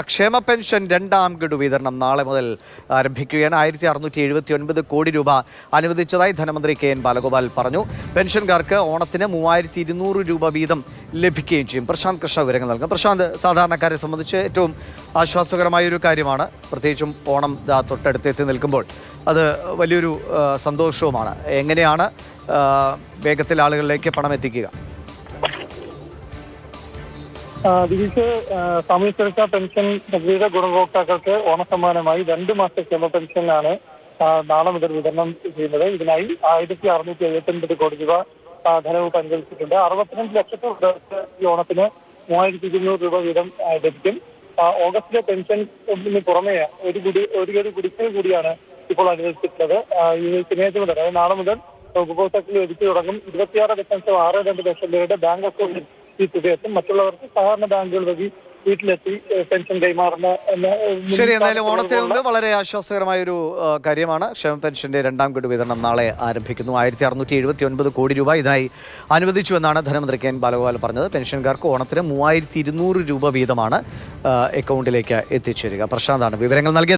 ക്ഷേമ പെൻഷൻ രണ്ടാം ഗഡു വിതരണം നാളെ മുതൽ ആരംഭിക്കുകയാണ്. ആയിരത്തി അറുന്നൂറ്റി എഴുപത്തി ഒൻപത് കോടി രൂപ അനുവദിച്ചതായി ധനമന്ത്രി കെ എൻ ബാലഗോപാൽ പറഞ്ഞു. പെൻഷൻകാർക്ക് ഓണത്തിന് മൂവായിരത്തി ഇരുന്നൂറ് രൂപ വീതം ലഭിക്കുകയും ചെയ്യും. പ്രശാന്ത് കൃഷ്ണ വിവരങ്ങൾ നൽകും. പ്രശാന്ത് സാധാരണക്കാരെ സംബന്ധിച്ച് ഏറ്റവും ആശ്വാസകരമായ ഒരു കാര്യമാണ് പ്രത്യേകിച്ചും ഓണം ദാ തൊട്ടടുത്ത് എത്തി നിൽക്കുമ്പോൾ. അത് വലിയൊരു സന്തോഷവുമാണ്. എങ്ങനെയാണ് വേഗത്തിൽ ആളുകളിലേക്ക് പണം എത്തിക്കുക? ആ, സാമൂഹ്യ സുരക്ഷാ പെൻഷൻ പദ്ധതിയുടെ ഗുണഭോക്താക്കൾക്ക് ഓണസമ്മാനമായി രണ്ട് മാസത്തെ ക്ഷേമ പെൻഷനാണ് നാളെ മുതൽ വിതരണം ചെയ്യുന്നത്. ഇതിനായി ആയിരത്തി അറുന്നൂറ്റി എഴുപത്തി ഒൻപത് കോടി രൂപ ധനവും പങ്കുവച്ചിട്ടുണ്ട്. അറുപത്തിരണ്ട് ലക്ഷത്തോളം പേർക്ക് ഈ ഓണത്തിന് മൂവായിരത്തി ഇരുന്നൂറ് രൂപ വീതം ലഭിക്കും. ഓഗസ്റ്റിലെ പെൻഷന് പുറമെ ഒരു കുടി ഒരു ഒരു കുടിക്കൽ കൂടിയാണ് ഇപ്പോൾ അനുവദിച്ചിട്ടുള്ളത്. ഈ ശനിയാഴ്ച മുതൽ അതായത് നാളെ മുതൽ ഉപഭോക്താക്കൾ ലഭിച്ചു തുടങ്ങും. ഇരുപത്തിയാറ് ദശാംശം ആറ് രണ്ട് ലക്ഷം പേരുടെ ബാങ്ക് അക്കൗണ്ടിൽ ഈ മറ്റുള്ളവർക്ക് സഹകരണ ബാങ്കുകൾ വഴി വീട്ടിലെത്തി പെൻഷൻ കൈമാറുന്ന ശരി എന്തായാലും ഓണത്തിന് മുമ്പ് വളരെ ആശ്വാസകരമായ ഒരു കാര്യമാണ്. ക്ഷേമ പെൻഷന്റെ രണ്ടാം ഗഡു വിതരണം നാളെ ആരംഭിക്കുന്നു. ആയിരത്തി അറുന്നൂറ്റി എഴുപത്തി ഒൻപത് കോടി രൂപ ഇതിനായി അനുവദിച്ചുവെന്നാണ് ധനമന്ത്രി കെ എൻ ബാലഗോപാൽ പറഞ്ഞത്. പെൻഷൻകാർക്ക് ഓണത്തിന് മൂവായിരത്തി ഇരുന്നൂറ് രൂപ വീതമാണ് അക്കൗണ്ടിലേക്ക് എത്തിച്ചേരുക. പ്രശാന്താണ് വിവരങ്ങൾ നൽകിയത്.